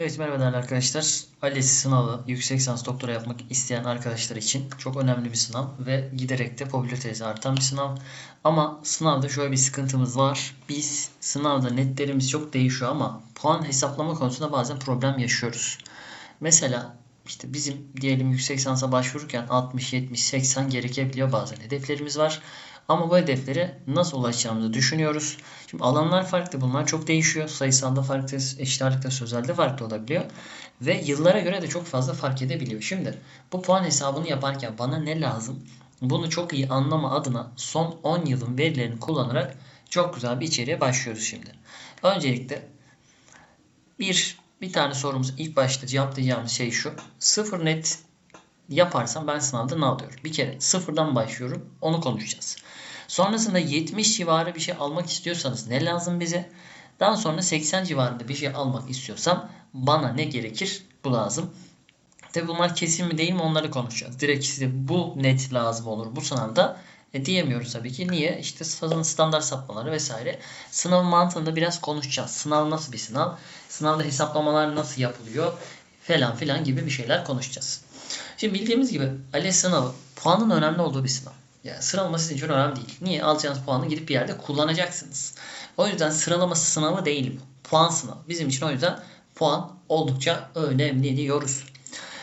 Evet merhaba değerli arkadaşlar. ALES sınavı yüksek lisans doktora yapmak isteyen arkadaşlar için çok önemli bir sınav ve giderek de popülaritesi artan bir sınav. Ama sınavda şöyle bir sıkıntımız var. Biz sınavda netlerimiz çok değişiyor ama puan hesaplama konusunda bazen problem yaşıyoruz. Mesela işte bizim diyelim yüksek lisansa başvururken 60, 70, 80 gerekebiliyor bazen hedeflerimiz var. Ama bu hedeflere nasıl ulaşacağımızı düşünüyoruz. Şimdi alanlar farklı. Bunlar çok değişiyor. Sayısalda farklı, eşit sözelde farklı olabiliyor. Ve yıllara göre de çok fazla fark edebiliyor. Şimdi bu puan hesabını yaparken bana ne lazım? Bunu çok iyi anlama adına son 10 yılın verilerini kullanarak çok güzel bir içeriğe başlıyoruz şimdi. Öncelikle bir bir tane sorumuz ilk başta cevaplayacağımız şey şu. Sıfır net yaparsam ben sınavda ne alıyorum? Bir kere sıfırdan başlıyorum. Onu konuşacağız. Sonrasında 70 civarı bir şey almak istiyorsanız ne lazım bize? Daha sonra 80 civarında bir şey almak istiyorsam bana ne gerekir? Bu lazım. Tabi bunlar kesin mi değil mi onları konuşacağız. Direkt size bu net lazım olur bu sınavda. E diyemiyoruz tabii ki. Niye? İşte standart sapmaları vesaire. Sınav mantığında biraz konuşacağız. Sınav nasıl bir sınav? Sınavda hesaplamalar nasıl yapılıyor? Falan filan gibi bir şeyler konuşacağız. Şimdi bildiğimiz gibi ALES sınavı puanın önemli olduğu bir sınav. Yani sıralaması sizin için önemli değil. Niye? Alacağınız puanı gidip bir yerde kullanacaksınız. O yüzden sıralaması sınavı değil bu. Puan sınavı. Bizim için o yüzden puan oldukça önemli diyoruz.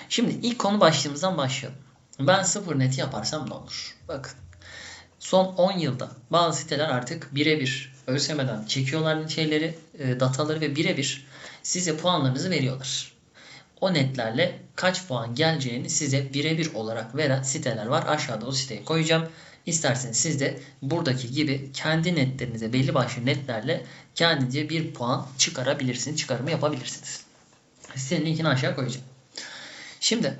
Şimdi ilk konu başlığımızdan başlayalım. Ben sıfır neti yaparsam ne olur? Bakın. Son 10 yılda bazı siteler artık birebir ÖSYM'den çekiyorlar şeyleri, e, dataları ve birebir size puanlarınızı veriyorlar o netlerle kaç puan geleceğini size birebir olarak veren siteler var. Aşağıda o siteyi koyacağım. İsterseniz siz de buradaki gibi kendi netlerinize belli başlı netlerle kendince bir puan çıkarabilirsiniz. Çıkarımı yapabilirsiniz. Sitenin linkini aşağı koyacağım. Şimdi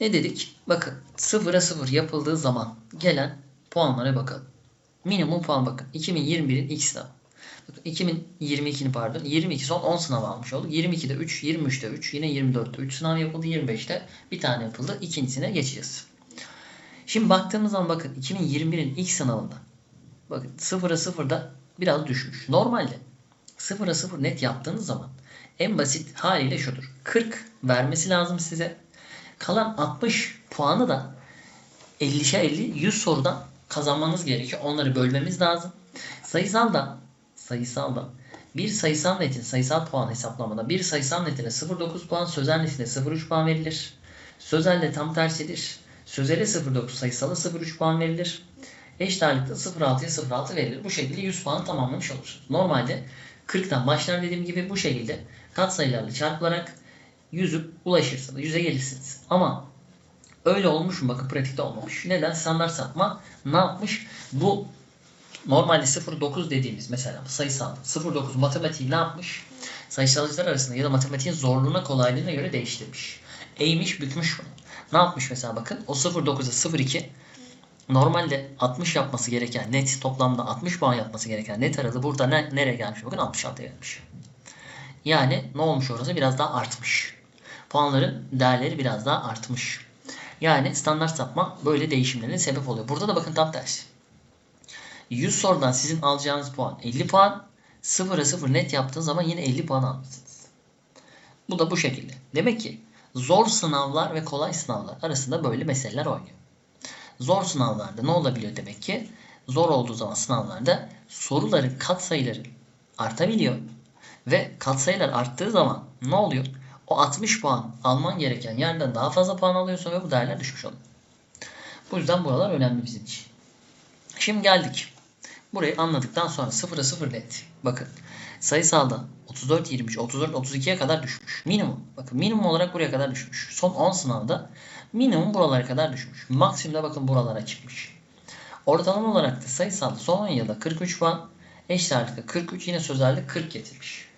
ne dedik? Bakın sıfıra sıfır yapıldığı zaman gelen puanlara bakalım. Minimum puan bakın. 2021'in ilk sınavı. 2022'ni pardon 22 son 10 sınav almış olduk. 22'de 3, 23'te 3, yine 24'te 3 sınav yapıldı. 25'te bir tane yapıldı. İkincisine geçeceğiz. Şimdi baktığımız zaman bakın 2021'in ilk sınavında bakın 0'a 0'da biraz düşmüş. Normalde 0'a 0 net yaptığınız zaman en basit haliyle şudur. 40 vermesi lazım size. Kalan 60 puanı da 50'şe 50 100 sorudan kazanmanız gerekiyor. Onları bölmemiz lazım. Sayısal da sayısalda bir sayısal netin sayısal puan hesaplamada bir sayısal netine 0.9 puan, sözel netine 0.3 puan verilir. Sözelde tam tersidir. Sözele 0.9 sayısala 0.3 puan verilir. Eşit ağırlıkta 0.6'ya 0.6 verilir. Bu şekilde 100 puan tamamlamış olursunuz. Normalde 40'tan başlar dediğim gibi bu şekilde katsayılarla çarpılarak 100'ü ulaşırsınız. 100'e gelirsiniz. Ama öyle olmuş mu? Bakın pratikte olmamış. Neden? Standart sapma ne yapmış? Bu Normalde 0.9 dediğimiz mesela sayısal 0.9 matematiği ne yapmış? Sayısalcılar arasında ya da matematiğin zorluğuna kolaylığına göre değiştirmiş. Eğmiş bükmüş bunu. Ne yapmış mesela bakın o 0.9'a 0.2 normalde 60 yapması gereken net toplamda 60 puan yapması gereken net aralığı burada ne, nereye gelmiş? Bakın 66'ya gelmiş. Yani ne olmuş orası? Biraz daha artmış. Puanların değerleri biraz daha artmış. Yani standart sapma böyle değişimlerine sebep oluyor. Burada da bakın tam tersi. 100 sorudan sizin alacağınız puan 50 puan. 0'a 0 net yaptığınız zaman yine 50 puan almışsınız. Bu da bu şekilde. Demek ki zor sınavlar ve kolay sınavlar arasında böyle meseleler oynuyor. Zor sınavlarda ne olabiliyor demek ki? Zor olduğu zaman sınavlarda soruların katsayıları artabiliyor. Ve katsayılar arttığı zaman ne oluyor? O 60 puan alman gereken yerden daha fazla puan alıyorsun ve bu değerler düşmüş oluyor. Bu yüzden buralar önemli bizim için. Şimdi geldik. Burayı anladıktan sonra 0'a 0 net. Bakın sayısalda 34, 23, 34, 32'ye kadar düşmüş. Minimum. Bakın minimum olarak buraya kadar düşmüş. Son 10 sınavda minimum buralara kadar düşmüş. Maksimumda bakın buralara çıkmış. Ortalama olarak da sayısalda son 10 yılda 43 puan, eşit ağırlıkta 43 yine sözelde 40 getirmiş.